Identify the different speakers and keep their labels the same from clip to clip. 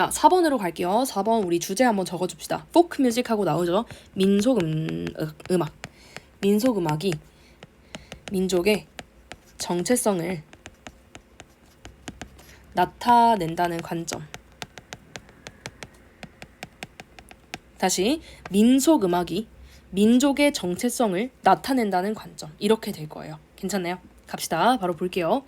Speaker 1: 자, 4번으로 갈게요. 4번 우리 주제 한번 적어줍시다. 포크 뮤직 하고 나오죠. 민속 음, 으- 음악. 민속 음악이 민족의 정체성을 나타낸다는 관점. 다시 민속 음악이 민족의 정체성을 나타낸다는 관점. 이렇게 될 거예요. 괜찮나요? 갑시다. 바로 볼게요.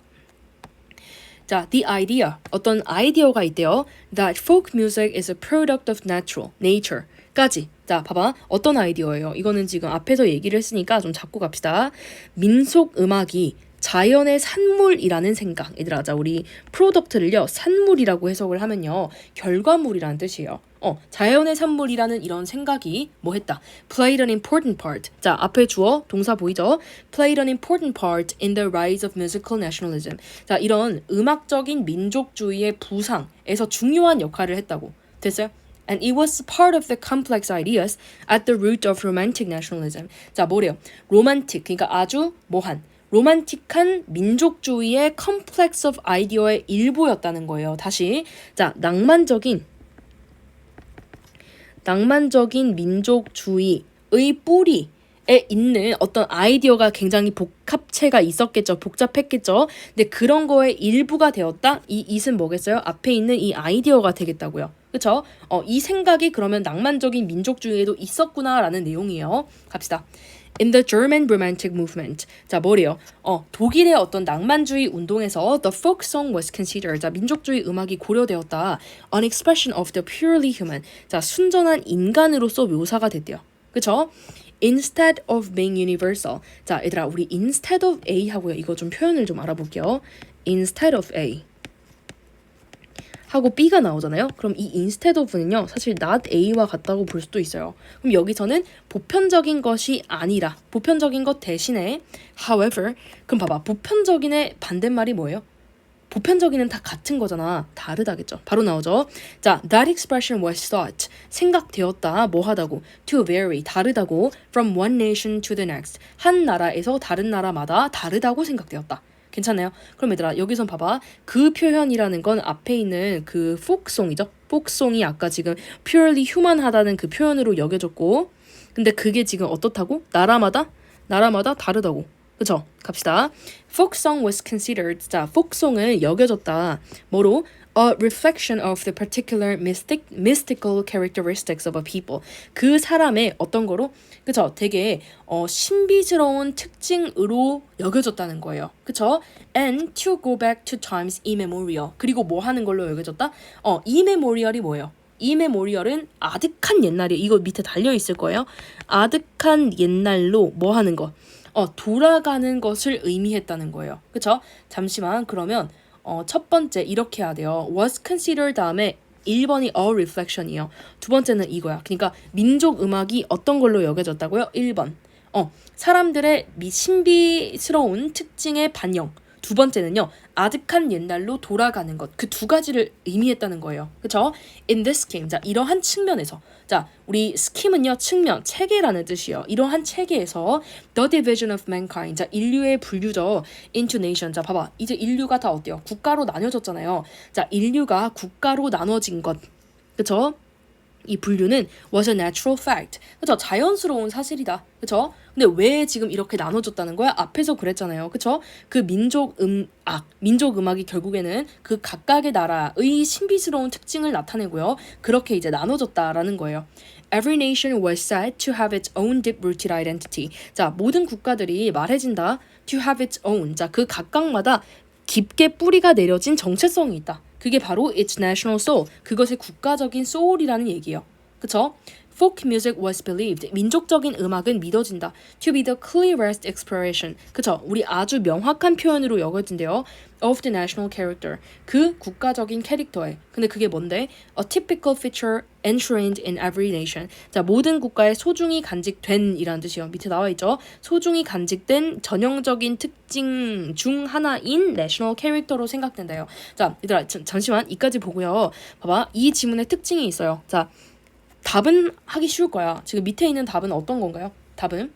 Speaker 1: 자, the idea. 어떤 아이디어가 있대요. That folk music is a product of natural, nature. 까지. 자, 봐봐. 어떤 아이디어예요? 이거는 지금 앞에서 얘기를 했으니까 좀 잡고 갑시다. 민속 음악이 자연의 산물이라는 생각. 얘들아, 자, 우리 프로덕트를요, 산물이라고 해석을 하면요, 결과물이라는 뜻이에요. 어, 자연의 산물이라는 이런 생각이 뭐 했다? played an important part. 자, 앞에 주어, 동사 보이죠? played an important part in the rise of musical nationalism. 자, 이런 음악적인 민족주의의 부상에서 중요한 역할을 했다고. 됐어요? And it was part of the complex ideas at the root of romantic nationalism. 자, 뭐래요? 로만틱, 그러니까 아주 뭐한, 로만틱한 민족주의의 complex of idea의 일부였다는 거예요. 다시, 자, 낭만적인 낭만적인 민족주의의 뿌리 에 있는 어떤 아이디어가 굉장히 복합체가 있었겠죠. 복잡했겠죠. 근데 그런 거의 일부가 되었다. 이 it은 뭐겠어요? 앞에 있는 이 아이디어가 되겠다고요. 그쵸? 어, 이 생각이 그러면 낭만적인 민족주의에도 있었구나라는 내용이에요. 갑시다. In the German Romantic Movement. 자, 뭐래요? 어, 독일의 어떤 낭만주의 운동에서 the folk song was considered. 자, 민족주의 음악이 고려되었다. An expression of the purely human. 자, 순전한 인간으로서 묘사가 됐대요. 그쵸? Instead of being universal. 자, 얘들아, 우리 instead of A 하고요. 이거 좀 표현을 좀 알아볼게요. Instead of A. 하고 B가 나오잖아요. 그럼 이 instead of는요, 사실 not A와 같다고 볼 수도 있어요. 그럼 여기서는 보편적인 것이 아니라, 보편적인 것 대신에, however, 그럼 봐봐, 보편적인의 반대말이 뭐예요? 보편적인은 다 같은 거잖아. 다르다겠죠. 바로 나오죠. 자, that expression was thought. 생각되었다. 뭐 하다고? To vary. 다르다고. From one nation to the next. 한 나라에서 다른 나라마다 다르다고 생각되었다. 괜찮아요? 그럼 얘들아, 여기선 봐봐. 그 표현이라는 건 앞에 있는 그 folk송이죠? folk송이 아까 지금 purely human하다는 그 표현으로 여겨졌고, 근데 그게 지금 어떻다고? 나라마다? 나라마다 다르다고. 그쵸? 갑시다. Folk song was considered. 자, folksong을 여겨졌다. 뭐로? A reflection of the particular mystic, mystical characteristics of a people. 그 사람의 어떤 거로? 그쵸? 되게 어, 신비스러운 특징으로 여겨졌다는 거예요. 그쵸? And to go back to times immemorial. 그리고 뭐 하는 걸로 여겨졌다? 어, immemorial이 뭐예요? 이메모리얼은 아득한 옛날이 이거 밑에 달려 있을 거예요. 아득한 옛날로 뭐 하는 거? 어, 돌아가는 것을 의미했다는 거예요. 그쵸? 잠시만, 그러면, 어, 첫 번째, 이렇게 해야 돼요. was considered 다음에 1번이 a reflection이에요. 두 번째는 이거야. 그러니까, 민족 음악이 어떤 걸로 여겨졌다고요? 1번. 어, 사람들의 미, 신비스러운 특징의 반영. 두 번째는요, 아득한 옛날로 돌아가는 것. 그 두 가지를 의미했다는 거예요. 그쵸? In this scheme. 자, 이러한 측면에서. 자, 우리 scheme은요, 측면, 체계라는 뜻이에요. 이러한 체계에서 the division of mankind. 자, 인류의 분류죠. into nation. 자, 봐봐. 이제 인류가 다 어때요? 국가로 나뉘어졌잖아요. 자, 인류가 국가로 나눠진 것. 그쵸? 이 분류는 was a natural fact. 그쵸? 자연스러운 사실이다. 그쵸? 근데 왜 지금 이렇게 나눠졌다는 거야? 앞에서 그랬잖아요. 그쵸? 그 민족 음악, 민족 음악이 결국에는 그 각각의 나라의 신비스러운 특징을 나타내고요. 그렇게 이제 나눠졌다라는 거예요. Every nation was said to have its own deep-rooted identity. 자, 모든 국가들이 말해진다. To have its own. 자, 그 각각마다 깊게 뿌리가 내려진 정체성이 있다. 그게 바로 its national soul. 그것의 국가적인 soul이라는 얘기예요. 그쵸? Folk music was believed. 민족적인 음악은 믿어진다. To be the clearest expression. 그쵸? 우리 아주 명확한 표현으로 여겨진대요. Of the national character. 그 국가적인 캐릭터에. 근데 그게 뭔데? A typical feature enshrined in every nation. 자, 모든 국가에 소중히 간직된 이라는 뜻이요. 밑에 나와 있죠. 소중히 간직된 전형적인 특징 중 하나인 national character로 생각된다요. 자, 얘들아, 잠- 잠시만 이까지 보고요. 봐봐. 이 지문의 특징이 있어요. 자, 답은 하기 쉬울 거야. 지금 밑에 있는 답은 어떤 건가요? 답은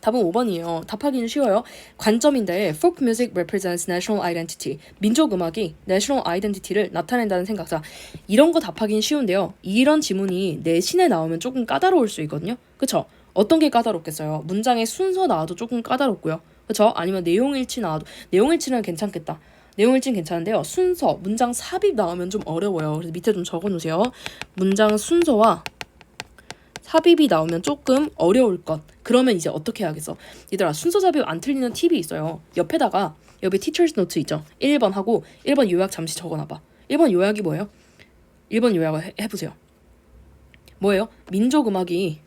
Speaker 1: 답은 5번이에요. 답하기는 쉬워요. 관점인데 folk music represents national identity. 민족 음악이 national identity를 나타낸다는 생각. 자, 이런 거 답하기는 쉬운데요. 이런 지문이 내신에 나오면 조금 까다로울 수 있거든요. 그쵸? 어떤 게 까다롭겠어요? 문장의 순서 나와도 조금 까다롭고요. 그쵸? 아니면 내용일치 나와도 내용일치는 괜찮겠다. 내용일치는 괜찮은데요. 순서, 문장 삽입 나오면 좀 어려워요. 그래서 밑에 좀 적어놓으세요. 문장 순서와 삽입이 나오면 조금 어려울 것. 그러면 이제 어떻게 해야겠어? 얘들아 순서 삽입 안 틀리는 팁이 있어요. 옆에다가 옆에 teacher's note 있죠? 1번 하고 1번 요약 잠시 적어놔봐. 1번 요약이 뭐예요? 1번 요약을 해, 해보세요. 뭐예요? 민족 음악이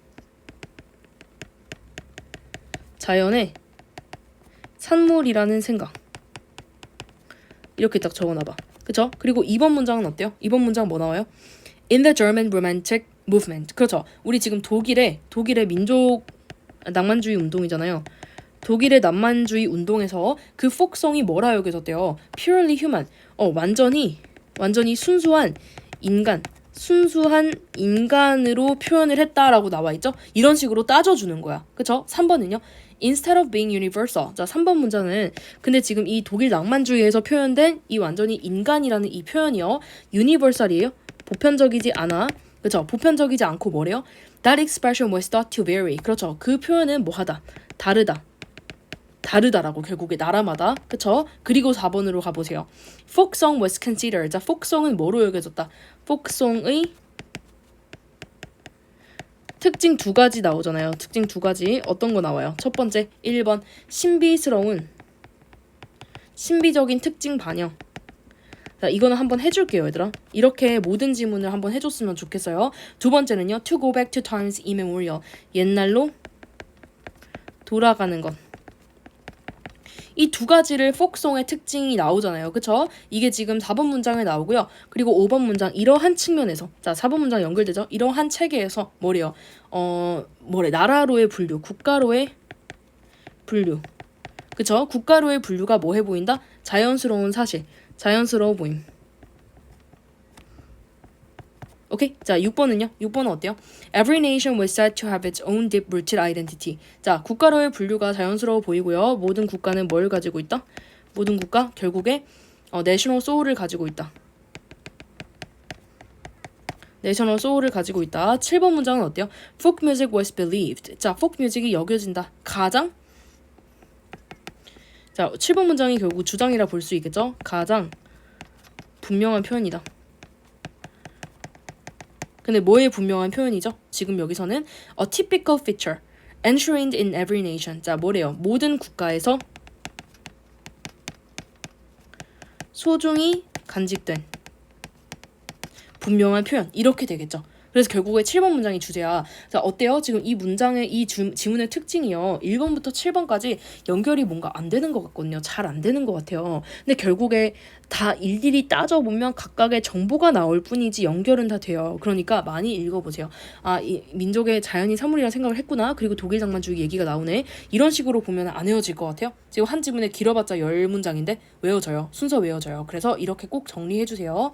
Speaker 1: 자연의 산물이라는 생각. 이렇게 딱 적어놔봐. 그쵸? 그리고 2번 문장은 어때요? 2번 문장 뭐 나와요? In the German Romantic Movement. 그렇죠. 우리 지금 독일의 독일의 민족 낭만주의 운동이잖아요. 독일의 낭만주의 운동에서 그 폭성이 뭐라 여겨졌대요? Purely human. 어, 완전히 완전히 순수한 인간, 순수한 인간으로 표현을 했다라고 나와 있죠. 이런 식으로 따져 주는 거야. 그쵸? 3번은요. Instead of being universal. 자, 3번 문장은 근데 지금 이 독일 낭만주의에서 표현된 이 완전히 인간이라는 이 표현이요. universal이에요. 보편적이지 않아. 그렇죠? 보편적이지 않고 뭐래요? That expression was thought to vary. 그렇죠. 그 표현은 뭐하다. 다르다. 다르다라고 결국에 나라마다 그쵸? 그리고 4번으로 가보세요. Folk song was considered. 자, folk song은 뭐로 여겨졌다? folk song의 특징 두 가지 나오잖아요. 특징 두 가지 어떤 거 나와요? 첫 번째 1번 신비스러운 신비적인 특징 반영. 자, 이거는 한번 해줄게요, 얘들아. 이렇게 모든 지문을 한번 해줬으면 좋겠어요. 두 번째는요, to go back to times immemorial. 옛날로 돌아가는 것. 이두 가지를 폭송의 특징이 나오잖아요. 그쵸? 이게 지금 4번 문장에 나오고요. 그리고 5번 문장 이러한 측면에서 자, 4번 문장 연결되죠? 이러한 체계에서 뭐래요? 어, 뭐래? 나라로의 분류, 국가로의 분류. 그쵸? 국가로의 분류가 뭐 해 보인다? 자연스러운 사실. 자연스러워 보임. 오케이. 자, 6번은요? 6번은 어때요? Every nation was said to have its own deep-rooted identity. 자, 국가로의 분류가 자연스러워 보이고요. 모든 국가는 뭘 가지고 있다? 모든 국가 결국에 어, 내셔널 소울을 가지고 있다. 내셔널 소울을 가지고 있다. 7번 문장은 어때요? Folk music was believed. 자, folk music이 여겨진다. 가장 자, 7번 문장이 결국 주장이라 볼 수 있겠죠? 가장 분명한 표현이다. 근데 뭐의 분명한 표현이죠? 지금 여기서는 a typical feature enshrined in every nation. 자, 뭐래요? 모든 국가에서 소중히 간직된 분명한 표현 이렇게 되겠죠. 그래서 결국에 7번 문장이 주제야. 자, 어때요? 지금 이 문장의 이 주, 지문의 특징이요. 1번부터 7번까지 연결이 뭔가 안 되는 것 같거든요. 잘 안 되는 것 같아요. 근데 결국에 다 일일이 따져보면 각각의 정보가 나올 뿐이지 연결은 다 돼요. 그러니까 많이 읽어보세요. 아, 이 민족의 자연이 사물이라 생각을 했구나. 그리고 독일 장만주의 얘기가 나오네. 이런 식으로 보면 안 외워질 것 같아요. 지금 한 지문에 길어봤자 10문장인데 외워져요. 순서 외워져요. 그래서 이렇게 꼭 정리해주세요.